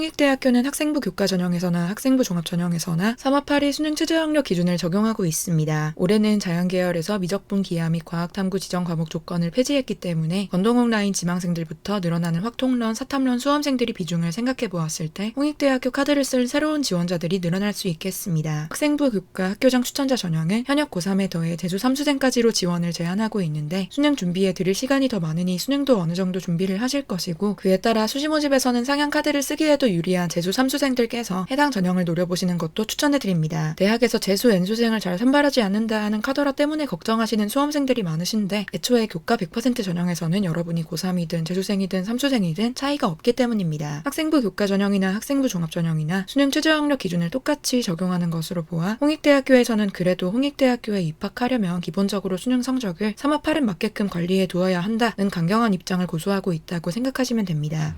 홍익대학교는 학생부 교과 전형에서나 학생부 종합 전형에서나 3화8의 수능 최저 학력 기준을 적용하고 있습니다. 올해는 자연계열에서 미적분 기하 및 과학탐구 지정 과목 조건을 폐지했기 때문에 건동홍 라인 지망생들부터 늘어나는 확통런, 사탐런 수험생들이 비중을 생각해 보았을 때 홍익대학교 카드를 쓸 새로운 지원자들이 늘어날 수 있겠습니다. 학생부 교과 학교장 추천자 전형은 현역 고3에 더해 재수 3수생까지로 지원을 제한하고 있는데 수능 준비에 들일 시간이 더 많으니 수능도 어느 정도 준비를 하실 것이고 그에 따라 수시 모집에서는 상향 카드를 쓰기에도 유리한 재수 3수생들께서 해당 전형을 노려보시는 것도 추천해드립니다. 대학에서 재수 N수생을 잘 선발하지 않는다 하는 카더라 때문에 걱정하시는 수험생들이 많으신데 애초에 교과 100% 전형에서는 여러분이 고3이든 재수생이든 3수생이든 차이가 없기 때문입니다. 학생부 교과 전형이나 학생부 종합 전형이나 수능 최저 학력 기준을 똑같이 적용하는 것으로 보아 홍익대학교에서는 그래도 홍익대학교에 입학하려면 기본적으로 수능 성적을 3화8은 맞게끔 관리해 두어야 한다는 강경한 입장을 고수하고 있다고 생각하시면 됩니다.